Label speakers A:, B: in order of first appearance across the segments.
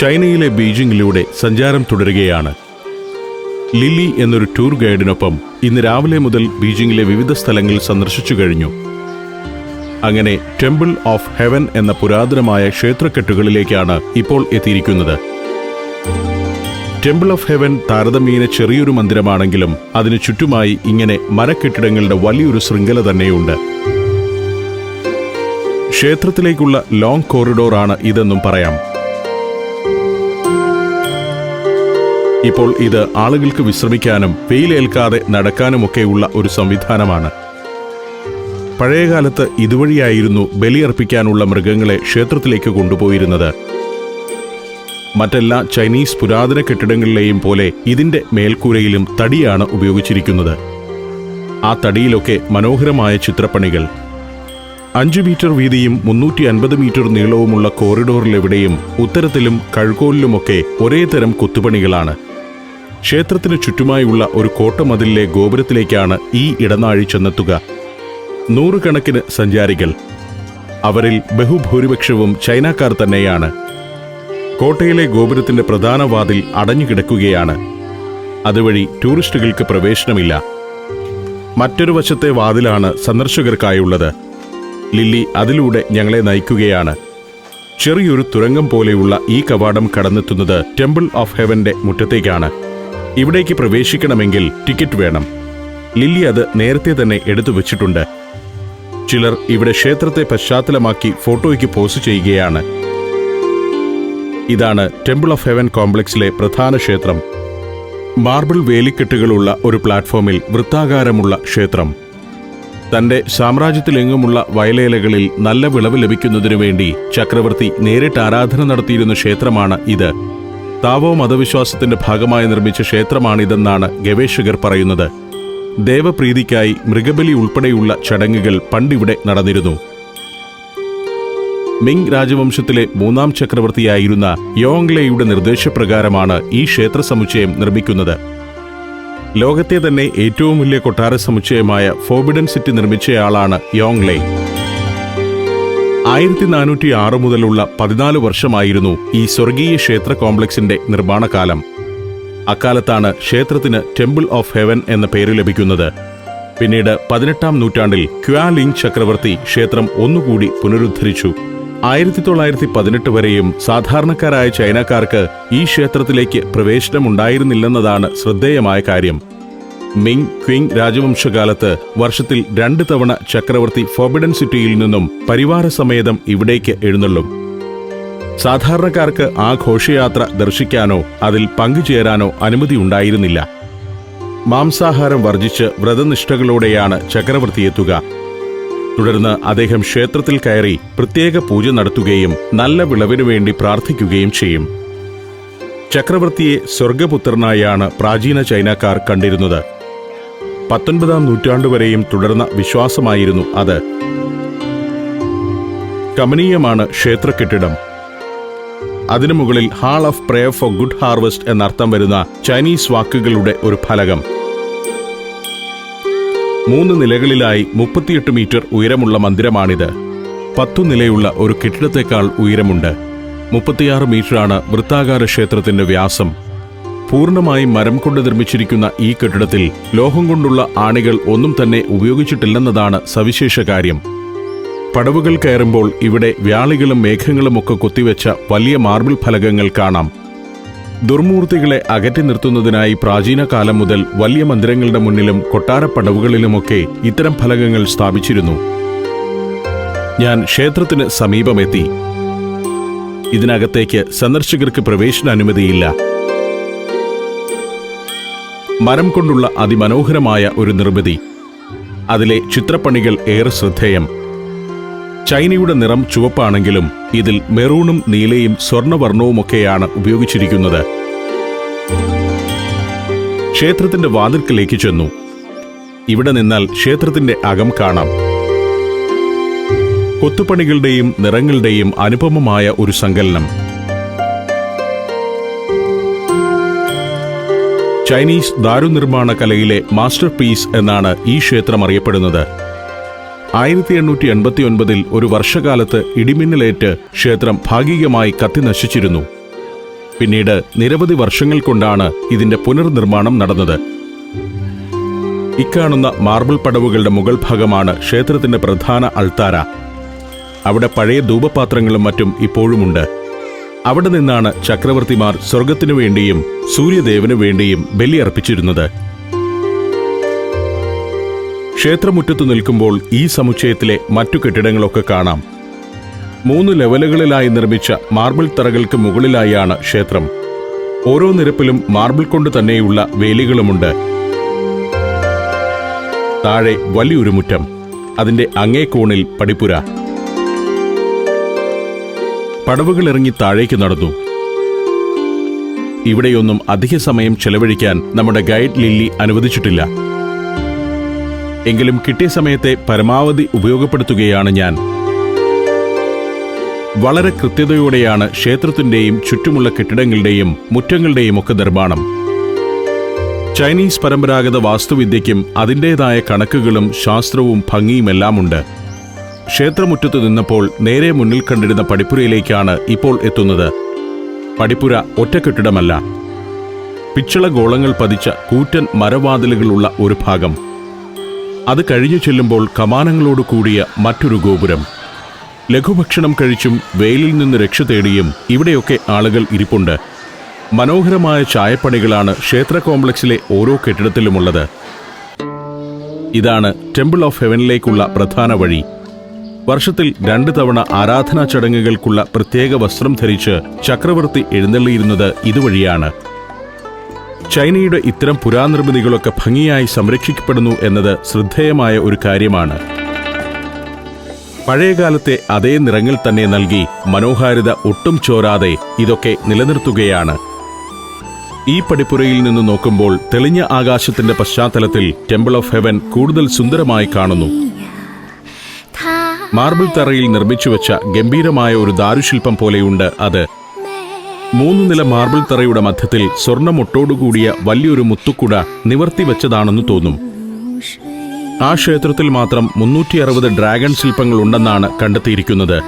A: ചൈനയിലെ ബീജിംഗിലൂടെ സഞ്ചാരം തുടരുകയാണ്. ലില്ലി എന്നൊരു ടൂർ ഗൈഡിനൊപ്പം ഇന്ന് രാവിലെ മുതൽ ബീജിംഗിലെ വിവിധ സ്ഥലങ്ങൾ സന്ദർശിച്ചു കഴിഞ്ഞു. അങ്ങനെ ടെമ്പിൾ ഓഫ് ഹെവൻ എന്ന പുരാതനമായ ക്ഷേത്രക്കെട്ടുകളിലേക്കാണ് ഇപ്പോൾ എത്തിയിരിക്കുന്നത്. ടെമ്പിൾ ഓഫ് ഹെവൻ താരതമ്യേന ചെറിയൊരു മന്ദിരമാണെങ്കിലും അതിനു ചുറ്റുമായി ഇങ്ങനെ മരക്കെട്ടിടങ്ങളുടെ വലിയൊരു ശൃംഖല തന്നെയുണ്ട്. ക്ഷേത്രത്തിലേക്കുള്ള ലോങ് കോറിഡോറാണ് ഇതെന്നും പറയാം. ഇപ്പോൾ ഇത് ആളുകൾക്ക് വിശ്രമിക്കാനും വെയിലേൽക്കാതെ നടക്കാനുമൊക്കെയുള്ള ഒരു സംവിധാനമാണ്. പഴയകാലത്ത് ഇതുവഴിയായിരുന്നു ബലിയർപ്പിക്കാനുള്ള മൃഗങ്ങളെ ക്ഷേത്രത്തിലേക്ക് കൊണ്ടുപോയിരുന്നത്. മറ്റെല്ലാ ചൈനീസ് പുരാതന കെട്ടിടങ്ങളിലെയും പോലെ ഇതിന്റെ മേൽക്കൂരയിലും തടിയാണ് ഉപയോഗിച്ചിരിക്കുന്നത്. ആ തടിയിലൊക്കെ മനോഹരമായ ചിത്രപ്പണികൾ. അഞ്ചു മീറ്റർ വീതിയും മുന്നൂറ്റി അൻപത് മീറ്റർ നീളവുമുള്ള കോറിഡോറിലെവിടെയും ഉത്തരത്തിലും കഴുകോലിലുമൊക്കെ ഒരേ തരം കൊത്തുപണികളാണ്. ക്ഷേത്രത്തിന് ചുറ്റുമായുള്ള ഒരു കോട്ടമതിലിലെ ഗോപുരത്തിലേക്കാണ് ഈ ഇടനാഴി ചെന്നെത്തുക. നൂറുകണക്കിന് സഞ്ചാരികൾ. അവരിൽ ബഹുഭൂരിപക്ഷവും ചൈനക്കാർ തന്നെയാണ്. കോട്ടയിലെ ഗോപുരത്തിന്റെ പ്രധാന വാതിൽ അടഞ്ഞുകിടക്കുകയാണ്. അതുവഴി ടൂറിസ്റ്റുകൾക്ക് പ്രവേശനമില്ല. മറ്റൊരു വശത്തെ വാതിലാണ് സന്ദർശകർക്കായുള്ളത്. ലില്ലി അതിലൂടെ ഞങ്ങളെ നയിക്കുകയാണ്. ചെറിയൊരു തുരങ്കം പോലെയുള്ള ഈ കവാടം കടന്നെത്തുന്നത് ടെമ്പിൾ ഓഫ് ഹെവന്റെ മുറ്റത്തേക്കാണ്. ഇവിടേക്ക് പ്രവേശിക്കണമെങ്കിൽ ടിക്കറ്റ് വേണം. ലില്ലി അത് നേരത്തെ തന്നെ എടുത്തു വച്ചിട്ടുണ്ട്. ചിലർ ഇവിടെ ക്ഷേത്രത്തെ പശ്ചാത്തലമാക്കി ഫോട്ടോയ്ക്ക് പോസ്റ്റ് ചെയ്യുകയാണ്. ഇതാണ് ടെമ്പിൾ ഓഫ് ഹെവൻ കോംപ്ലക്സിലെ പ്രധാന ക്ഷേത്രം. മാർബിൾ വേലിക്കെട്ടുകളുള്ള ഒരു പ്ലാറ്റ്ഫോമിൽ വൃത്താകാരമുള്ള ക്ഷേത്രം. തന്റെ സാമ്രാജ്യത്തിലെങ്ങുമുള്ള വയലേലകളിൽ നല്ല വിളവ് ലഭിക്കുന്നതിനു വേണ്ടി ചക്രവർത്തി നേരിട്ട് ആരാധന നടത്തിയിരുന്ന ക്ഷേത്രമാണ് ഇത്. താവോ മതവിശ്വാസത്തിന്റെ ഭാഗമായി നിർമ്മിച്ച ക്ഷേത്രമാണിതെന്നാണ് ഗവേഷകർ പറയുന്നത്. ദേവപ്രീതിക്കായി മൃഗബലി ഉൾപ്പെടെയുള്ള ചടങ്ങുകൾ പണ്ടിവിടെ നടന്നിരുന്നു. മിങ് രാജവംശത്തിലെ മൂന്നാം ചക്രവർത്തിയായിരുന്ന യോങ്ലേയുടെ നിർദ്ദേശപ്രകാരമാണ് ഈ ക്ഷേത്ര സമുച്ചയം നിർമ്മിക്കുന്നത്. ലോകത്തെ തന്നെ ഏറ്റവും വലിയ കൊട്ടാര സമുച്ചയമായ ഫോബിഡൻ സിറ്റി നിർമ്മിച്ചയാളാണ് യോങ്ലെ. ആയിരത്തി നാനൂറ്റി ആറ് മുതലുള്ള പതിനാല് വർഷമായിരുന്നു ഈ സ്വർഗീയ ക്ഷേത്ര കോംപ്ലക്സിന്റെ നിർമ്മാണകാലം. അക്കാലത്താണ് ക്ഷേത്രത്തിന് ടെമ്പിൾ ഓഫ് ഹെവൻ എന്ന പേര് ലഭിക്കുന്നത്. പിന്നീട് പതിനെട്ടാം നൂറ്റാണ്ടിൽ ക്വാലിംഗ് ചക്രവർത്തി ക്ഷേത്രം ഒന്നുകൂടി പുനരുദ്ധരിച്ചു. ആയിരത്തി തൊള്ളായിരത്തി പതിനെട്ട് വരെയും സാധാരണക്കാരായ ചൈനക്കാർക്ക് ഈ ക്ഷേത്രത്തിലേക്ക് പ്രവേശനമുണ്ടായിരുന്നില്ലെന്നതാണ് ശ്രദ്ധേയമായ കാര്യം. മിങ് ക്വിങ് രാജവംശകാലത്ത് വർഷത്തിൽ രണ്ട് തവണ ചക്രവർത്തി ഫോബിഡൻ സിറ്റിയിൽ നിന്നും പരിവാരസമേതം ഇവിടേക്ക് എഴുന്നള്ളും. സാധാരണക്കാർക്ക് ആ ഘോഷയാത്ര ദർശിക്കാനോ അതിൽ പങ്കുചേരാനോ അനുമതി ഉണ്ടായിരുന്നില്ല. മാംസാഹാരം വർജിച്ച് വ്രതനിഷ്ഠകളോടെയാണ് ചക്രവർത്തി എത്തുക. തുടർന്ന് അദ്ദേഹം ക്ഷേത്രത്തിൽ കയറി പ്രത്യേക പൂജ നടത്തുകയും നല്ല വിളവിനു വേണ്ടി പ്രാർത്ഥിക്കുകയും ചെയ്യും. ചക്രവർത്തിയെ സ്വർഗപുത്രനായാണ് പ്രാചീന ചൈനക്കാർ കണ്ടിരുന്നത്. പത്തൊൻപതാം നൂറ്റാണ്ടുവരെയും തുടർന്ന വിശ്വാസമായിരുന്നു അത്. കമനീയമാണ് ക്ഷേത്ര കെട്ടിടം അതിനു മുകളിൽ hall of prayer for good harvest എന്നർത്ഥം വരുന്ന ചൈനീസ് വാക്കുകളുടെ ഒരു ഫലകം. മൂന്ന് നിലകളിലായി മുപ്പത്തിയെട്ട് മീറ്റർ ഉയരമുള്ള മന്ദിരമാണിത്. പത്തു നിലയുള്ള ഒരു കെട്ടിടത്തേക്കാൾ ഉയരമുണ്ട്. മുപ്പത്തിയാറ് മീറ്ററാണ് വൃത്താകാര ക്ഷേത്രത്തിന്റെ വ്യാസം. പൂർണമായും മരം കൊണ്ട് നിർമ്മിച്ചിരിക്കുന്ന ഈ കെട്ടിടത്തിൽ ലോഹം കൊണ്ടുള്ള ആണികൾ ഒന്നും തന്നെ ഉപയോഗിച്ചിട്ടില്ലെന്നതാണ് സവിശേഷ കാര്യം. പടവുകൾ കയറുമ്പോൾ ഇവിടെ വ്യാളികളും മേഘങ്ങളുമൊക്കെ കൊത്തിവെച്ച വലിയ മാർബിൾ ഫലകങ്ങൾ കാണാം. ദുർമൂർത്തികളെ അകറ്റി നിർത്തുന്നതിനായി പ്രാചീന കാലം മുതൽ വലിയ മന്ദിരങ്ങളുടെ മുന്നിലും കൊട്ടാരപ്പടവുകളിലുമൊക്കെ ഇത്തരം ഫലകങ്ങൾ സ്ഥാപിച്ചിരുന്നു. ഞാൻ ക്ഷേത്രത്തിന് സമീപമെത്തി. ഇതിനകത്തേക്ക് സന്ദർശകർക്ക് പ്രവേശനാനുമതിയില്ല. മരം കൊണ്ടുള്ള അതിമനോഹരമായ ഒരു നിർമ്മിതി. അതിലെ ചിത്രപ്പണികൾ ഏറെ ശ്രദ്ധേയം. ചൈനയുടെ നിറം ചുവപ്പാണെങ്കിലും ഇതിൽ മെറൂണും നീലയും സ്വർണവർണവുമൊക്കെയാണ് ഉപയോഗിച്ചിരിക്കുന്നത്. ക്ഷേത്രത്തിന്റെ വാതിൽക്കിലേക്ക് ചെന്നു. ഇവിടെ നിന്നാൽ ക്ഷേത്രത്തിന്റെ അകം കാണാം. കൊത്തുപണികളുടെയും നിറങ്ങളുടെയും അനുപമമായ ഒരു സങ്കലനം. ചൈനീസ് ദാരുനിർമ്മാണ കലയിലെ മാസ്റ്റർ പീസ് എന്നാണ് ഈ ക്ഷേത്രം അറിയപ്പെടുന്നത്. ആയിരത്തി എണ്ണൂറ്റി എൺപത്തി ഒൻപതിൽ ഒരു വർഷകാലത്ത് ഇടിമിന്നലേറ്റ് ക്ഷേത്രം ഭാഗികമായി കത്തിനശിച്ചിരുന്നു. പിന്നീട് നിരവധി വർഷങ്ങൾ കൊണ്ടാണ് ഇതിന്റെ പുനർനിർമ്മാണം നടന്നത്. ഇക്കാണുന്ന മാർബിൾ പടവുകളുടെ മുകൾ ഭാഗമാണ് ക്ഷേത്രത്തിന്റെ പ്രധാന അൾത്താര. അവിടെ പഴയ ധൂപപാത്രങ്ങളും മറ്റും ഇപ്പോഴുമുണ്ട്. അവിടെ നിന്നാണ് ചക്രവർത്തിമാർ സ്വർഗത്തിനു വേണ്ടിയും സൂര്യദേവനു വേണ്ടിയും ബലിയർപ്പിച്ചിരുന്നത്. ക്ഷേത്രമുറ്റത്ത് നിൽക്കുമ്പോൾ ഈ സമുച്ചയത്തിലെ മറ്റു കെട്ടിടങ്ങളൊക്കെ കാണാം. മൂന്ന് ലെവലുകളിലായി നിർമ്മിച്ച മാർബിൾ തറകൾക്ക് മുകളിലായാണ് ക്ഷേത്രം. ഓരോ നിരപ്പിലും മാർബിൾ കൊണ്ട് തന്നെയുള്ള വേലികളുമുണ്ട്. താഴെ വലിയൊരു മുറ്റം. അതിന്റെ അങ്ങേ കോണിൽ പടിപ്പുര. പടവുകൾ ഇറങ്ങി താഴേക്ക് നടന്നു. ഇവിടെയൊന്നും അധിക സമയം ചെലവഴിക്കാൻ നമ്മുടെ ഗൈഡ് ലില്ലി അനുവദിച്ചിട്ടില്ല. എങ്കിലും കിട്ടിയ സമയത്തെ പരമാവധി ഉപയോഗപ്പെടുത്തുകയാണ് ഞാൻ. വളരെ കൃത്യതയോടെയാണ് ക്ഷേത്രത്തിന്റെയും ചുറ്റുമുള്ള കെട്ടിടങ്ങളുടെയും മുറ്റങ്ങളുടെയും ഒക്കെ നിർമ്മാണം. ചൈനീസ് പരമ്പരാഗത വാസ്തുവിദ്യയ്ക്കും അതിന്റെതായ കണക്കുകളും ശാസ്ത്രവും ഭംഗിയുമെല്ലാമുണ്ട്. ക്ഷേത്രമുറ്റത്ത് നിന്നപ്പോൾ നേരെ മുന്നിൽ കണ്ടിരുന്ന പടിപ്പുരയിലേക്കാണ് ഇപ്പോൾ എത്തുന്നത്. പടിപ്പുര ഒറ്റ കെട്ടിടമല്ല പിച്ചള ഗോളങ്ങൾ പതിച്ച കൂറ്റൻ മരവാതിലുകളുള്ള ഒരു ഭാഗം. അത് കഴിഞ്ഞു ചെല്ലുമ്പോൾ കമാനങ്ങളോട് കൂടിയ മറ്റൊരു ഗോപുരം. ലഘുഭക്ഷണം കഴിച്ചും വെയിലിൽ നിന്ന് രക്ഷ തേടിയും ഇവിടെയൊക്കെ ആളുകൾ ഇരിപ്പുണ്ട്. മനോഹരമായ ചായപ്പണികളാണ് ക്ഷേത്ര കോംപ്ലക്സിലെ ഓരോ കെട്ടിടത്തിലുമുള്ളത്. ഇതാണ് ടെമ്പിൾ ഓഫ് ഹെവനിലേക്കുള്ള പ്രധാന വഴി. വർഷത്തിൽ രണ്ട് തവണ ആരാധനാ ചടങ്ങുകൾക്കുള്ള പ്രത്യേക വസ്ത്രം ധരിച്ച് ചക്രവർത്തി എഴുന്നള്ളിയിരുന്നത് ഇതുവഴിയാണ്. ചൈനയുടെ ഇത്തരം പുരാനിർമ്മിതികളൊക്കെ ഭംഗിയായി സംരക്ഷിക്കപ്പെടുന്നു എന്നത് ശ്രദ്ധേയമായ ഒരു കാര്യമാണ്. പഴയകാലത്തെ അതേ നിറങ്ങൾ തന്നെ നൽകി മനോഹാരിത ഒട്ടും ചോരാതെ ഇതൊക്കെ നിലനിർത്തുകയാണ്. ഈ പടിപ്പുരയിൽ നിന്ന് നോക്കുമ്പോൾ തെളിഞ്ഞ ആകാശത്തിന്റെ പശ്ചാത്തലത്തിൽ ടെമ്പിൾ ഓഫ് ഹെവൻ കൂടുതൽ സുന്ദരമായി കാണുന്നു. മാർബിൾ തറയിൽ നിർമ്മിച്ചു വെച്ച ഗംഭീരമായ ഒരു ദാരുശില്പം പോലെയുണ്ട് അത്. മൂന്ന് നില മാർബിൾ തറയുടെ മധ്യത്തിൽ സ്വർണമൊട്ടോടുകൂടിയ വലിയൊരു മുത്തുക്കുട നിവർത്തി വെച്ചതാണെന്ന് തോന്നും. ആ ക്ഷേത്രത്തിൽ മാത്രം മുന്നൂറ്റി അറുപത് ഡ്രാഗൺ ശില്പങ്ങൾ ഉണ്ടെന്നാണ് കണ്ടെത്തിയിരിക്കുന്നത്.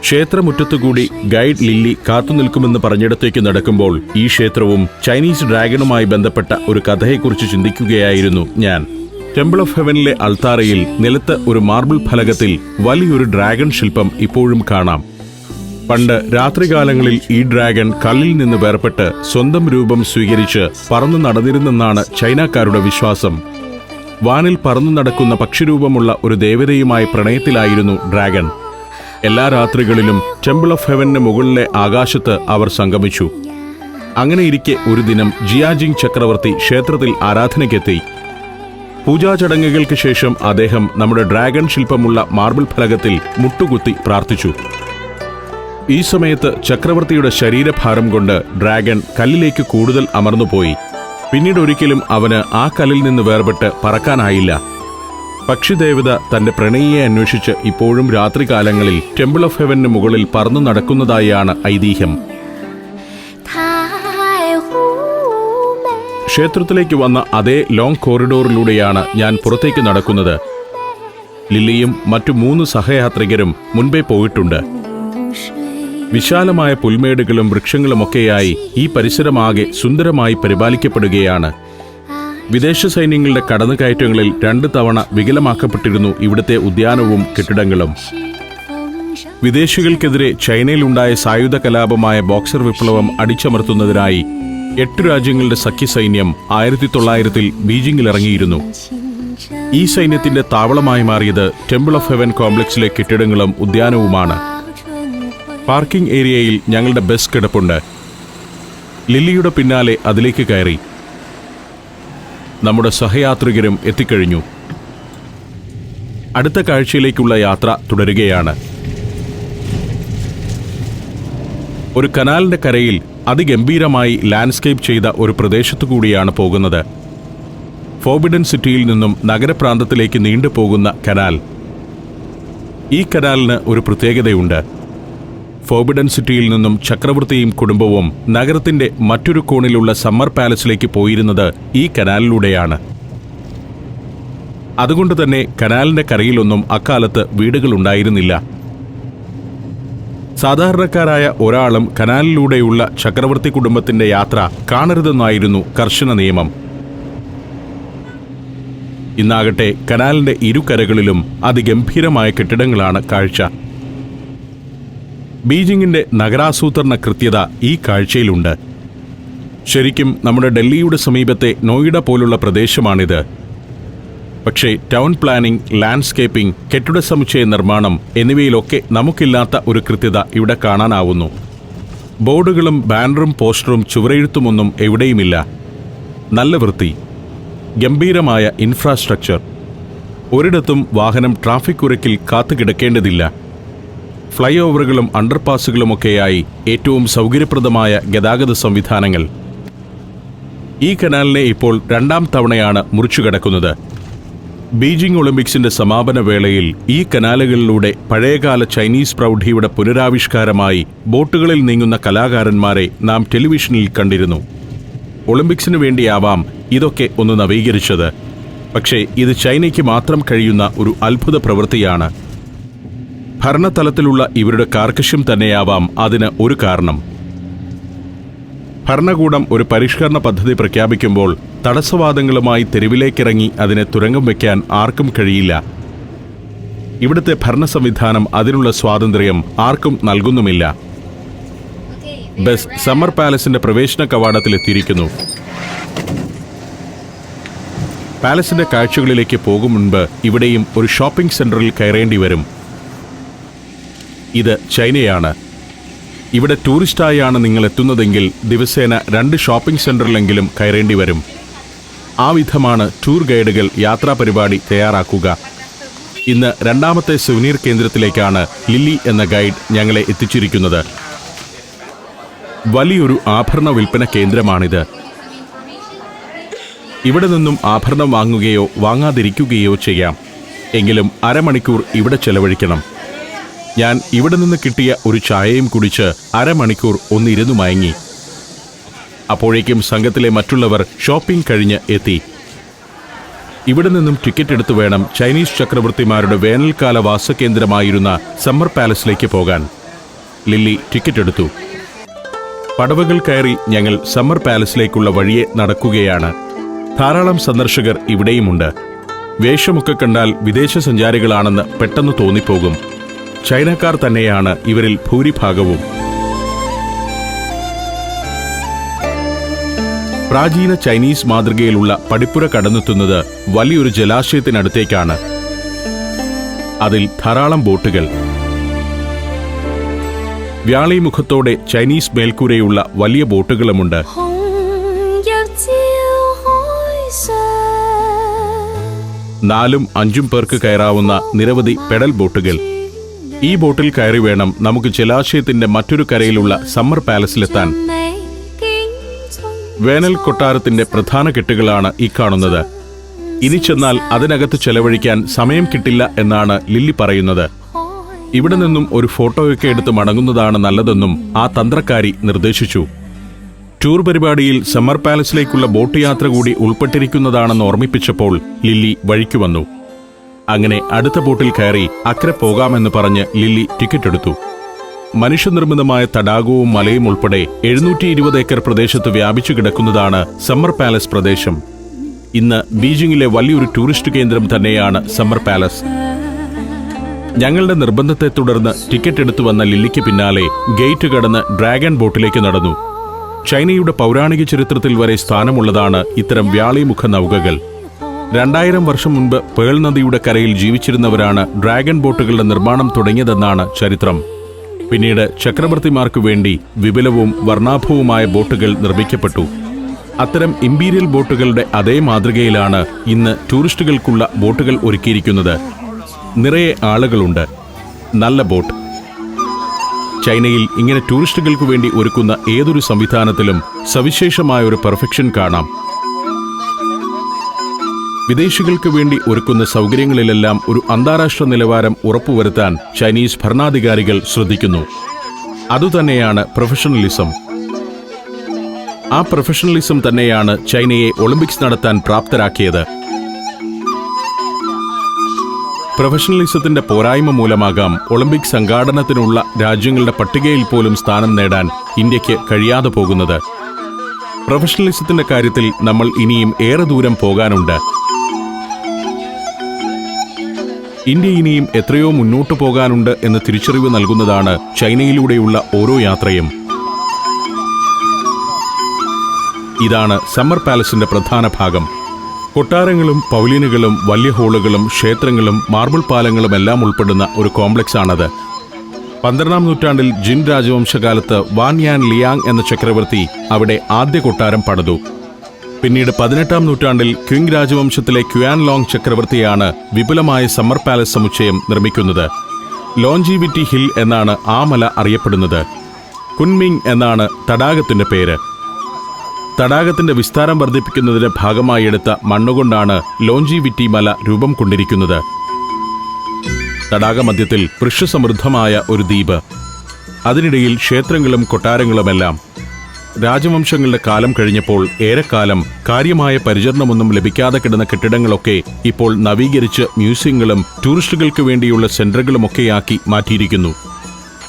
A: ക്ഷേത്രമുറ്റത്തുകൂടി ഗൈഡ് ലില്ലി കാത്തുനിൽക്കുമെന്ന് പറഞ്ഞിടത്തേക്ക് നടക്കുമ്പോൾ ഈ ക്ഷേത്രവും ചൈനീസ് ഡ്രാഗണുമായി ബന്ധപ്പെട്ട ഒരു കഥയെക്കുറിച്ച് ചിന്തിക്കുകയായിരുന്നു ഞാൻ. ടെമ്പിൾ ഓഫ് ഹെവനിലെ അൾത്താരയിൽ നിലത്ത് ഒരു മാർബിൾ ഫലകത്തിൽ വലിയൊരു ഡ്രാഗൺ ശില്പം ഇപ്പോഴും കാണാം. പണ്ട് രാത്രികാലങ്ങളിൽ ഈ ഡ്രാഗൺ കല്ലിൽ നിന്ന് വേർപെട്ട് സ്വന്തം രൂപം സ്വീകരിച്ച് പറന്നു നടന്നിരുന്നെന്നാണ് ചൈനക്കാരുടെ വിശ്വാസം. വാനിൽ പറന്നു നടക്കുന്ന പക്ഷിരൂപമുള്ള ഒരു ദേവതയുമായി പ്രണയത്തിലായിരുന്നു ഡ്രാഗൺ എല്ലാ രാത്രികളിലും ടെമ്പിൾ ഓഫ് ഹെവന് മുകളിലെ ആകാശത്ത് അവർ സംഗമിച്ചു. അങ്ങനെയിരിക്കെ ഒരു ദിനം ജിയാജിങ് ചക്രവർത്തി ക്ഷേത്രത്തിൽ ആരാധനയ്ക്കെത്തി. പൂജാചടങ്ങുകൾക്ക് ശേഷം അദ്ദേഹം നമ്മുടെ ഡ്രാഗൺ ശില്പമുള്ള മാർബിൾ ഫലകത്തിൽ മുട്ടുകുത്തി പ്രാർത്ഥിച്ചു. ഈ സമയത്ത് ചക്രവർത്തിയുടെ ശരീരഭാരം കൊണ്ട് ഡ്രാഗൺ കല്ലിലേക്ക് കൂടുതൽ അമർന്നുപോയി. പിന്നീട് ഒരിക്കലും അവന് ആ കല്ലിൽ നിന്ന് വേർപെട്ട് പറക്കാനായില്ല. പക്ഷിദേവത തന്റെ പ്രണയിയെ അന്വേഷിച്ച് ഇപ്പോഴും രാത്രികാലങ്ങളിൽ ടെമ്പിൾ ഓഫ് ഹെവന് മുകളിൽ പറന്നു നടക്കുന്നതായാണ് ഐതിഹ്യം. ക്ഷേത്രത്തിലേക്ക് വന്ന അതേ ലോങ് കോറിഡോറിലൂടെയാണ് ഞാൻ പുറത്തേക്ക് നടക്കുന്നത്. ലില്ലിയും മറ്റു മൂന്ന് സഹയാത്രികരും മുൻപേ പോയിട്ടുണ്ട്. വിശാലമായ പുൽമേടുകളും വൃക്ഷങ്ങളുമൊക്കെയായി ഈ പരിസരമാകെ സുന്ദരമായി പരിപാലിക്കപ്പെടുകയാണ്. വിദേശ സൈന്യങ്ങളുടെ കടന്നുകയറ്റങ്ങളിൽ രണ്ട് തവണ വികലമാക്കപ്പെട്ടിരുന്നു ഇവിടുത്തെ ഉദ്യാനവും കെട്ടിടങ്ങളും. വിദേശികൾക്കെതിരെ ചൈനയിലുണ്ടായ സായുധ കലാപമായ ബോക്സർ വിപ്ലവം അടിച്ചമർത്തുന്നതിനായി എട്ട് രാജ്യങ്ങളുടെ സഖ്യസൈന്യം ആയിരത്തി തൊള്ളായിരത്തിൽ ബീജിംഗിൽ ഇറങ്ങിയിരുന്നു ഈ സൈന്യത്തിന്റെ താവളമായി മാറിയത് ടെമ്പിൾ ഓഫ് ഹെവൻ കോംപ്ലക്സിലെ കെട്ടിടങ്ങളും ഉദ്യാനവുമാണ്. പാർക്കിംഗ് ഏരിയയിൽ ഞങ്ങളുടെ ബസ് കിടപ്പുണ്ട്. ലില്ലിയുടെ പിന്നാലെ അതിലേക്ക് കയറി. നമ്മുടെ സഹയാത്രികരും എത്തിക്കഴിഞ്ഞു. അടുത്ത കാഴ്ചയിലേക്കുള്ള യാത്ര തുടരുകയാണ്. ഒരു കനാലിന്റെ കരയിൽ അതിഗംഭീരമായി ലാൻഡ്സ്കേപ്പ് ചെയ്ത ഒരു പ്രദേശത്തു കൂടിയാണ് പോകുന്നത്. ഫോബിഡൻ സിറ്റിയിൽ നിന്നും നഗരപ്രാന്തത്തിലേക്ക് നീണ്ടുപോകുന്ന കനാൽ. ഈ കനാലിന് ഒരു പ്രത്യേകതയുണ്ട്. ഫോബിഡൻ സിറ്റിയിൽ നിന്നും ചക്രവർത്തിയും കുടുംബവും നഗരത്തിന്റെ മറ്റൊരു കോണിലുള്ള സമ്മർ പാലസിലേക്ക് പോയിരുന്നത് ഈ കനാലിലൂടെയാണ്. അതുകൊണ്ട് തന്നെ കനാലിന്റെ കരയിലൊന്നും അക്കാലത്ത് വീടുകളുണ്ടായിരുന്നില്ല സാധാരണക്കാരായ ഒരാളും കനാലിലൂടെയുള്ള ചക്രവർത്തി കുടുംബത്തിന്റെ യാത്ര കാണരുതെന്നായിരുന്നു കർശന നിയമം. ഇന്നാകട്ടെ കനാലിന്റെ ഇരുകരകളിലും അതിഗംഭീരമായ കെട്ടിടങ്ങളാണ് കാഴ്ച. ബീജിംഗിന്റെ നഗരാസൂത്രണ കൃത്യത ഈ കാഴ്ചയിലുണ്ട്. ശരിക്കും നമ്മുടെ ഡൽഹിയുടെ സമീപത്തെ നോയിഡ പോലുള്ള പ്രദേശമാണിത്. പക്ഷേ ടൗൺ പ്ലാനിംഗ് ലാൻഡ്സ്കേപ്പിംഗ് കെട്ടിട സമുച്ചയ നിർമ്മാണം എന്നിവയിലൊക്കെ നമുക്കില്ലാത്ത ഒരു കൃത്യത ഇവിടെ കാണാനാവുന്നു. ബോർഡുകളും ബാനറും പോസ്റ്ററും ചുവരെഴുത്തുമൊന്നും എവിടെയുമില്ല. നല്ല വൃത്തി ഗംഭീരമായ ഇൻഫ്രാസ്ട്രക്ചർ. ഒരിടത്തും വാഹനം ട്രാഫിക് കുരക്കിൽ കാത്തുകിടക്കേണ്ടതില്ല ഫ്ലൈ ഓവറുകളും അണ്ടർപാസുകളുമൊക്കെയായി ഏറ്റവും സൗകര്യപ്രദമായ ഗതാഗത സംവിധാനങ്ങൾ. ഈ കനാലിനെ ഇപ്പോൾ രണ്ടാം തവണയാണ് മുറിച്ചുകടക്കുന്നത്. ബീജിംഗ് ഒളിമ്പിക്സിന്റെ സമാപന വേളയിൽ ഈ കനാലുകളിലൂടെ പഴയകാല ചൈനീസ് പ്രൗഢിയുടെ പുനരാവിഷ്കാരമായി ബോട്ടുകളിൽ നീങ്ങുന്ന കലാകാരന്മാരെ നാം ടെലിവിഷനിൽ കണ്ടിരുന്നു. ഒളിമ്പിക്സിനു വേണ്ടിയാവാം ഇതൊക്കെ ഒന്ന് നവീകരിച്ചത്. പക്ഷേ ഇത് ചൈനയ്ക്ക് മാത്രം കഴിയുന്ന ഒരു അത്ഭുത പ്രവൃത്തിയാണ്. ഭരണതലത്തിലുള്ള ഇവരുടെ കാർക്കശ്യം തന്നെയാവാം അതിന് ഒരു കാരണം. ഭരണകൂടം ഒരു പരിഷ്കരണ പദ്ധതി പ്രഖ്യാപിക്കുമ്പോൾ തടസ്സവാദങ്ങളുമായി തെരുവിലേക്കിറങ്ങി അതിനെ തുരങ്കം വയ്ക്കാൻ ആർക്കും കഴിയില്ല. ഇവിടുത്തെ ഭരണ സംവിധാനം അതിനുള്ള സ്വാതന്ത്ര്യം ആർക്കും നൽകുന്നുമില്ല. ബസ് സമ്മർ പാലസിന്റെ പ്രവേശന കവാടത്തിലെത്തിയിരിക്കുന്നു പാലസിന്റെ കാഴ്ചകളിലേക്ക് പോകും മുൻപ് ഇവിടെയും ഒരു ഷോപ്പിംഗ് സെന്ററിൽ കയറേണ്ടി വരും. ഇത് ചൈനയാണ്. ഇവിടെ ടൂറിസ്റ്റായാണ് നിങ്ങൾ എത്തുന്നതെങ്കിൽ ദിവസേന രണ്ട് ഷോപ്പിംഗ് സെന്ററിലെങ്കിലും കയറേണ്ടി വരും. ആ വിധമാണ് ടൂർ ഗൈഡുകൾ യാത്രാ പരിപാടി തയ്യാറാക്കുക. ഇന്ന് രണ്ടാമത്തെ സുവനീർ കേന്ദ്രത്തിലേക്കാണ് ലില്ലി എന്ന ഗൈഡ് ഞങ്ങളെ എത്തിച്ചിരിക്കുന്നത്. വലിയൊരു ആഭരണ വിൽപ്പന കേന്ദ്രമാണിത്. ഇവിടെ നിന്നും ആഭരണം വാങ്ങുകയോ വാങ്ങാതിരിക്കുകയോ ചെയ്യാം. എങ്കിലും അരമണിക്കൂർ ഇവിടെ ചെലവഴിക്കണം. ഞാൻ ഇവിടെ നിന്ന് കിട്ടിയ ഒരു ചായയും കുടിച്ച് അരമണിക്കൂർ ഒന്നിരുന്നു മയങ്ങി. അപ്പോഴേക്കും സംഘത്തിലെ മറ്റുള്ളവർ ഷോപ്പിംഗ് കഴിഞ്ഞ് എത്തി. ഇവിടെ നിന്നും ടിക്കറ്റ് എടുത്തു വേണം ചൈനീസ് ചക്രവർത്തിമാരുടെ വേനൽക്കാല വാസകേന്ദ്രമായിരുന്ന സമ്മർ പാലസിലേക്ക് പോകാൻ. ലില്ലി ടിക്കറ്റ് എടുത്തു. പടവുകൾ കയറി ഞങ്ങൾ സമ്മർ പാലസിലേക്കുള്ള വഴിയെ നടക്കുകയാണ്. ധാരാളം സന്ദർശകർ ഇവിടെയുമുണ്ട്. വേഷമൊക്കെ കണ്ടാൽ വിദേശ സഞ്ചാരികളാണെന്ന് പെട്ടെന്ന് തോന്നിപ്പോകും. ചൈനക്കാർ തന്നെയാണ് ഇവരിൽ ഭൂരിഭാഗവും. പ്രാചീന ചൈനീസ് മാതൃകയിലുള്ള പടിപ്പുര കടന്നെത്തുന്നത് വലിയൊരു ജലാശയത്തിനടുത്തേക്കാണ്. അതിൽ ധാരാളം ബോട്ടുകൾ. വ്യാളിമുഖത്തോടെ ചൈനീസ് മേൽക്കൂരയുള്ള വലിയ ബോട്ടുകളുമുണ്ട്. നാലും അഞ്ചും പേർക്ക് കയറാവുന്ന നിരവധി പെഡൽ ബോട്ടുകൾ. ഈ ബോട്ടിൽ കയറി വേണം നമുക്ക് ജലാശയത്തിന്റെ മറ്റൊരു കരയിലുള്ള സമ്മർ പാലസിലെത്താൻ. വേനൽ കൊട്ടാരത്തിന്റെ പ്രധാന കെട്ടുകളാണ് ഈ കാണുന്നത്. ഇനി ചെന്നാൽ അതിനകത്ത് ചെലവഴിക്കാൻ സമയം കിട്ടില്ല എന്നാണ് ലില്ലി പറയുന്നത്. ഇവിടെ നിന്നും ഒരു ഫോട്ടോയൊക്കെ എടുത്ത് മടങ്ങുന്നതാണ് നല്ലതെന്നും ആ തന്ത്രക്കാരി നിർദ്ദേശിച്ചു. ടൂർ പരിപാടിയിൽ സമ്മർ പാലസിലേക്കുള്ള ബോട്ട് യാത്ര കൂടി ഉൾപ്പെട്ടിരിക്കുന്നതാണെന്ന് ഓർമ്മിപ്പിച്ചപ്പോൾ ലില്ലി വഴിക്കു വന്നു. അങ്ങനെ അടുത്ത ബോട്ടിൽ കയറി അക്കരെ പോകാമെന്ന് പറഞ്ഞ് ലില്ലി ടിക്കറ്റ് എടുത്തു. മനുഷ്യനിർമ്മിതമായ തടാകവും മലയും ഉൾപ്പെടെ എഴുന്നൂറ്റി ഇരുപത് ഏക്കർ പ്രദേശത്ത് വ്യാപിച്ചു കിടക്കുന്നതാണ് സമ്മർ പാലസ് പ്രദേശം. ഇന്ന് ബീജിംഗിലെ വലിയൊരു ടൂറിസ്റ്റ് കേന്ദ്രം തന്നെയാണ് സമ്മർ പാലസ്. ഞങ്ങളുടെ നിർബന്ധത്തെ തുടർന്ന് ടിക്കറ്റ് എടുത്തു വന്ന ലില്ലിക്ക് പിന്നാലെ ഗേറ്റ് കടന്ന് ഡ്രാഗൺ ബോട്ടിലേക്ക് നടന്നു. ചൈനയുടെ പൗരാണിക ചരിത്രത്തിൽ വരെ സ്ഥാനമുള്ളതാണ് ഇത്തരം വ്യാളിമുഖ നൗകകൾ. രണ്ടായിരം വർഷം മുൻപ് പേൾ നദിയുടെ കരയിൽ ജീവിച്ചിരുന്നവരാണ് ഡ്രാഗൺ ബോട്ടുകളുടെ നിർമ്മാണം തുടങ്ങിയതെന്നാണ് ചരിത്രം. പിന്നീട് ചക്രവർത്തിമാർക്കു വേണ്ടി വിപുലവും വർണാഭവുമായ ബോട്ടുകൾ നിർമ്മിക്കപ്പെട്ടു. അത്തരം ഇമ്പീരിയൽ ബോട്ടുകളുടെ അതേ മാതൃകയിലാണ് ഇന്ന് ടൂറിസ്റ്റുകൾക്കുള്ള ബോട്ടുകൾ ഒരുക്കിയിരിക്കുന്നത്. നിറയെ ആളുകളുണ്ട്. നല്ല ബോട്ട്. ചൈനയിൽ ഇങ്ങനെ ടൂറിസ്റ്റുകൾക്ക് വേണ്ടി ഒരുക്കുന്ന ഏതൊരു സംവിധാനത്തിലും സവിശേഷമായ ഒരു പെർഫെക്ഷൻ കാണാം. വിദേശികൾക്ക് വേണ്ടി ഒരുക്കുന്ന സൗകര്യങ്ങളിലെല്ലാം ഒരു അന്താരാഷ്ട്ര നിലവാരം ഉറപ്പുവരുത്താൻ ചൈനീസ് ഭരണാധികാരികൾ ശ്രദ്ധിക്കുന്നു. അതുതന്നെയാണ് പ്രൊഫഷണലിസം. ആ പ്രൊഫഷണലിസം തന്നെയാണ് ചൈനയെ ഒളിമ്പിക്സ് നടത്താൻ പ്രാപ്തരാക്കിയത്. പ്രൊഫഷണലിസത്തിന്റെ പോരായ്മ മൂലമാകാം ഒളിമ്പിക് സംഘാടനത്തിനുള്ള രാജ്യങ്ങളുടെ പട്ടികയിൽ പോലും സ്ഥാനം നേടാൻ ഇന്ത്യയ്ക്ക് കഴിയാതെ പോകുന്നത്. പ്രൊഫഷണലിസത്തിന്റെ കാര്യത്തിൽ നമ്മൾ ഇനിയും ഏറെ ദൂരം പോകാനുണ്ട്. ഇന്ത്യ ഇനിയും എത്രയോ മുന്നോട്ടു പോകാനുണ്ട് എന്ന തിരിച്ചറിവ് നൽകുന്നതാണ് ചൈനയിലൂടെയുള്ള ഓരോ യാത്രയും. ഇതാണ് സമ്മർ പാലസിന്റെ പ്രധാന ഭാഗം. കൊട്ടാരങ്ങളും പൗലിനുകളും വലിയ ഹോളുകളും ക്ഷേത്രങ്ങളും മാർബിൾ പാലങ്ങളും എല്ലാം ഉൾപ്പെടുന്ന ഒരു കോംപ്ലക്സ് ആണത് പന്ത്രണ്ടാം നൂറ്റാണ്ടിൽ ജിൻ രാജവംശകാലത്ത് വാൻ യാൻ ലിയാങ് എന്ന ചക്രവർത്തി അവിടെ ആദ്യ കൊട്ടാരം പണിതു. പിന്നീട് പതിനെട്ടാം നൂറ്റാണ്ടിൽ ക്വിങ് രാജവംശത്തിലെ ക്യുയാൻ ലോങ് ചക്രവർത്തിയാണ് വിപുലമായ സമ്മർ പാലസ് സമുച്ചയം നിർമ്മിക്കുന്നത്. ലോഞ്ചിവിറ്റി ഹിൽ എന്നാണ് ആ മല അറിയപ്പെടുന്നത്. കുൻമിങ് എന്നാണ് തടാകത്തിന്റെ പേര്. തടാകത്തിന്റെ വിസ്താരം വർദ്ധിപ്പിക്കുന്നതിന്റെ ഭാഗമായി എടുത്ത മണ്ണുകൊണ്ടാണ് ലോഞ്ചിവിറ്റി മല രൂപം കൊണ്ടിരിക്കുന്നത്. തടാകമധ്യത്തിൽ വൃക്ഷസമൃദ്ധമായ ഒരു ദ്വീപ്. അതിനിടയിൽ ക്ഷേത്രങ്ങളും കൊട്ടാരങ്ങളുമെല്ലാം രാജവംശങ്ങളുടെ കാലം കഴിഞ്ഞപ്പോൾ ഏറെക്കാലം കാര്യമായ പരിചരണമൊന്നും ലഭിക്കാതെ കിടന്ന കെട്ടിടങ്ങളൊക്കെ ഇപ്പോൾ നവീകരിച്ച് മ്യൂസിയങ്ങളും ടൂറിസ്റ്റുകൾക്ക് വേണ്ടിയുള്ള സെന്ററുകളുമൊക്കെയാക്കി മാറ്റിയിരിക്കുന്നു.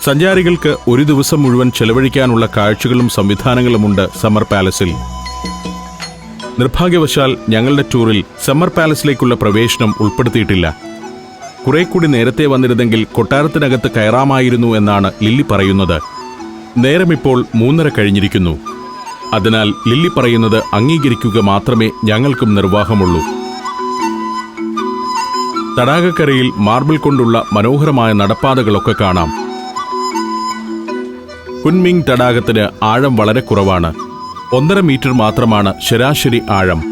A: സഞ്ചാരികൾക്ക് ഒരു ദിവസം മുഴുവൻ ചെലവഴിക്കാനുള്ള കാഴ്ചകളും സംവിധാനങ്ങളുമുണ്ട് സമ്മർ പാലസിൽ. നിർഭാഗ്യവശാൽ ഞങ്ങളുടെ ടൂറിൽ സമ്മർ പാലസിലേക്കുള്ള പ്രവേശനം ഉൾപ്പെടുത്തിയിട്ടില്ല. കുറെ കൂടി നേരത്തെ വന്നിരുന്നെങ്കിൽ കൊട്ടാരത്തിനകത്ത് കയറാമായിരുന്നു എന്നാണ് ലില്ലി പറയുന്നത്. നേരമിപ്പോൾ മൂന്നര കഴിഞ്ഞിരിക്കുന്നു. അതിനാൽ ലില്ലി പറയുന്നത് അംഗീകരിക്കുക മാത്രമേ ഞങ്ങൾക്കും നിർവാഹമുള്ളൂ. തടാകക്കരയിൽ മാർബിൾ കൊണ്ടുള്ള മനോഹരമായ നടപ്പാതകളൊക്കെ കാണാം. കുൻമിങ് തടാകത്തിന് ആഴം വളരെ കുറവാണ്. ഒന്നര മീറ്റർ മാത്രമാണ് ശരാശരി ആഴം.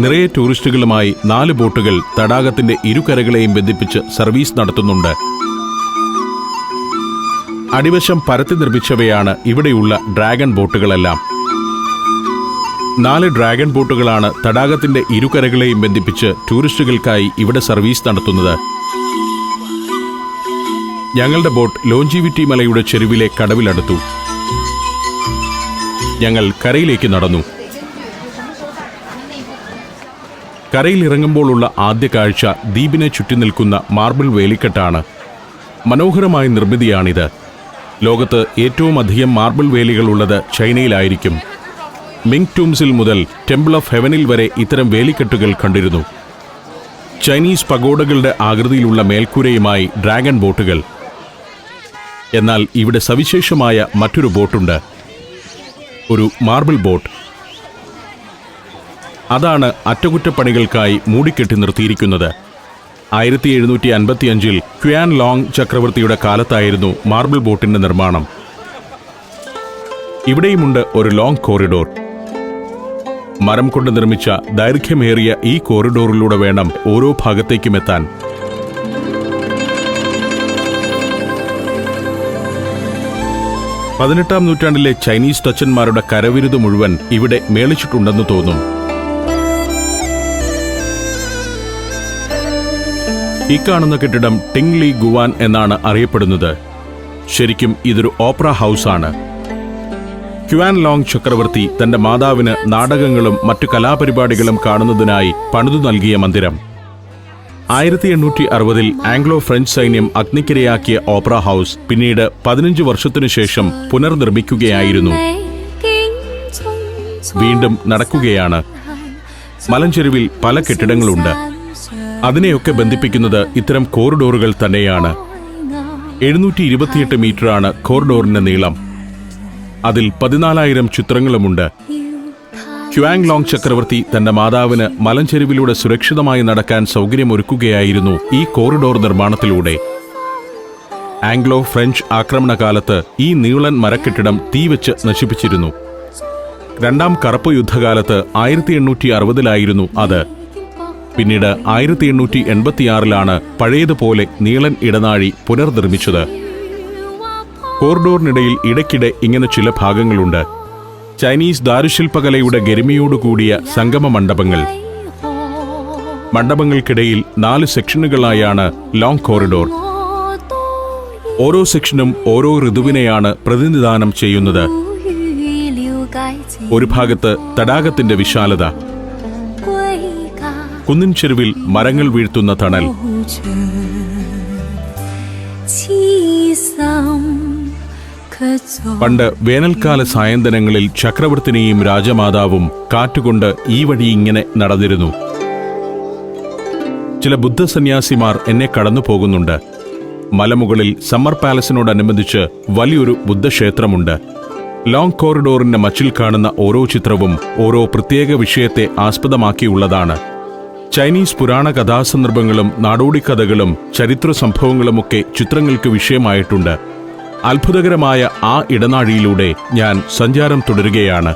A: നിറയെ ടൂറിസ്റ്റുകളുമായി നാല് ബോട്ടുകൾ തടാകത്തിന്റെ ഇരുകരകളെയും ബന്ധിപ്പിച്ച് സർവീസ് നടത്തുന്നുണ്ട്. അടിവശം പരത്തി നിർമ്മിച്ചവയാണ് ഇവിടെയുള്ള ഡ്രാഗൺ ബോട്ടുകളെല്ലാം. നാല് ഡ്രാഗൺ ബോട്ടുകളാണ് തടാകത്തിന്റെ ഇരുകരകളെയും ബന്ധിപ്പിച്ച് ടൂറിസ്റ്റുകൾക്കായി ഇവിടെ സർവീസ് നടത്തുന്നത്. ഞങ്ങളുടെ ബോട്ട് ലോഞ്ചിവിറ്റി മലയുടെ ചെരുവിലെ കടവിലടുത്തു. ഞങ്ങൾ കരയിലേക്ക് നടന്നു. കരയിലിറങ്ങുമ്പോഴുള്ള ആദ്യ കാഴ്ച ദ്വീപിനെ ചുറ്റി നിൽക്കുന്ന മാർബിൾ വേലിക്കെട്ടാണ്. മനോഹരമായ നിർമ്മിതിയാണിത്. ലോകത്ത് ഏറ്റവും അധികം മാർബിൾ വേലികൾ ഉള്ളത് ചൈനയിലായിരിക്കും. മിങ് ടൂംസിൽ മുതൽ ടെമ്പിൾ ഓഫ് ഹെവനിൽ വരെ ഇത്തരം വേലിക്കെട്ടുകൾ കണ്ടിരുന്നു. ചൈനീസ് പഗോഡകളുടെ ആകൃതിയിലുള്ള മേൽക്കൂരയുമായി ഡ്രാഗൺ ബോട്ടുകൾ. എന്നാൽ ഇവിടെ സവിശേഷമായ മറ്റൊരു ബോട്ടുണ്ട്. ഒരു മാർബിൾ ബോട്ട്. അതാണ് അറ്റകുറ്റപ്പണികൾക്കായി മൂടിക്കെട്ടി നിർത്തിയിരിക്കുന്നത്. ആയിരത്തി എഴുന്നൂറ്റി അൻപത്തിയഞ്ചിൽ ക്വാൻ ലോങ് ചക്രവർത്തിയുടെ കാലത്തായിരുന്നു മാർബിൾ ബോട്ടിന്റെ നിർമ്മാണം. ഇവിടെയുമുണ്ട് ഒരു ലോങ് കോറിഡോർ. മരം കൊണ്ട് നിർമ്മിച്ച ദൈർഘ്യമേറിയ ഈ കോറിഡോറിലൂടെ വേണം ഓരോ ഭാഗത്തേക്കും എത്താൻ. പതിനെട്ടാം നൂറ്റാണ്ടിലെ ചൈനീസ് ടച്ചന്മാരുടെ കരവിരുത് മുഴുവൻ ഇവിടെ മേളിച്ചിട്ടുണ്ടെന്ന് തോന്നും. ഇക്കാണുന്ന കെട്ടിടം ടിംഗ്ലി ഗുവാൻ എന്നാണ് അറിയപ്പെടുന്നത്. ശരിക്കും ഇതൊരു ഓപ്ര ഓപ്പറ ആണ് ക്യുവാൻ ലോങ് ചക്രവർത്തി തന്റെ മാതാവിന് നാടകങ്ങളും മറ്റു കലാപരിപാടികളും കാണുന്നതിനായി പണിതു നൽകിയ മന്ദിരം. ആയിരത്തി എണ്ണൂറ്റി അറുപതിൽ ആംഗ്ലോ ഫ്രഞ്ച് സൈന്യം അഗ്നിക്കിരയാക്കിയ ഓപ്ര ഹൗസ് പിന്നീട് പതിനഞ്ച് വർഷത്തിനു ശേഷം പുനർനിർമ്മിക്കുകയായിരുന്നു. വീണ്ടും നടക്കുകയാണ്. മലഞ്ചെരുവിൽ പല കെട്ടിടങ്ങളുണ്ട്. അതിനെയൊക്കെ ബന്ധിപ്പിക്കുന്നത് ഇത്തരം കോറിഡോറുകൾ തന്നെയാണ്. എഴുന്നൂറ്റി ഇരുപത്തിയെട്ട് മീറ്ററാണ് കോറിഡോറിന്റെ നീളം. അതിൽ പതിനാലായിരം ചിത്രങ്ങളുമുണ്ട്. ക്യുവാങ് ലോങ് ചക്രവർത്തി തന്റെ മാതാവിന് മലഞ്ചെരുവിലൂടെ സുരക്ഷിതമായി നടക്കാൻ സൗകര്യമൊരുക്കുകയായിരുന്നു ഈ കോറിഡോർ നിർമ്മാണത്തിലൂടെ. ആംഗ്ലോ ഫ്രഞ്ച് ആക്രമണകാലത്ത് ഈ നീളൻ മരക്കെട്ടിടം തീവെച്ച് നശിപ്പിച്ചിരുന്നു. രണ്ടാം കറുപ്പ് യുദ്ധകാലത്ത് ആയിരത്തി എണ്ണൂറ്റി അറുപതിലായിരുന്നു അത്. പിന്നീട് ആയിരത്തി എണ്ണൂറ്റി എൺപത്തിയാറിലാണ് പഴയതുപോലെ നീളൻ ഇടനാഴി പുനർനിർമ്മിച്ചത്. കോറിഡോറിനിടയിൽ ഇടയ്ക്കിടെ ഇങ്ങനെ ചില ഭാഗങ്ങളുണ്ട്. ചൈനീസ് ദാരുശില്പകലയുടെ ഗരിമയോടുകൂടിയ സംഗമ മണ്ഡപങ്ങൾ. മണ്ഡപങ്ങൾക്കിടയിൽ നാല് സെക്ഷനുകളായാണ് ലോങ് കോറിഡോർ. ഓരോ സെക്ഷനും ഓരോ ഋതുവിനെയാണ് പ്രതിനിധാനം ചെയ്യുന്നത്. ഒരു ഭാഗത്ത് തടാകത്തിന്റെ വിശാലത കുന്നിൻ ചെരുവിൽ മരങ്ങൾ വീഴ്ത്തുന്ന തണൽ. പണ്ട് വേനൽക്കാല സായന്തനങ്ങളിൽ ചക്രവർത്തിനിയും രാജമാതാവും കാറ്റുകൊണ്ട് ഈ വഴി ഇങ്ങനെ നടന്നിരുന്നു. ചില ബുദ്ധ സന്യാസിമാർ എന്നെ കടന്നു പോകുന്നുണ്ട്. മലമുകളിൽ സമ്മർ പാലസിനോടനുബന്ധിച്ച് വലിയൊരു ബുദ്ധക്ഷേത്രമുണ്ട്. ലോങ് കോറിഡോറിന്റെ മച്ചിൽ കാണുന്ന ഓരോ ചിത്രവും ഓരോ പ്രത്യേക വിഷയത്തെ ആസ്പദമാക്കിയുള്ളതാണ്. ചൈനീസ് പുരാണ കഥാസന്ദർഭങ്ങളും നാടോടിക്കഥകളും ചരിത്ര സംഭവങ്ങളുമൊക്കെ ചിത്രങ്ങൾക്ക് വിഷയമായിട്ടുണ്ട്. അത്ഭുതകരമായ ആ ഇടനാഴിയിലൂടെ ഞാൻ സഞ്ചാരം തുടരുകയാണ്.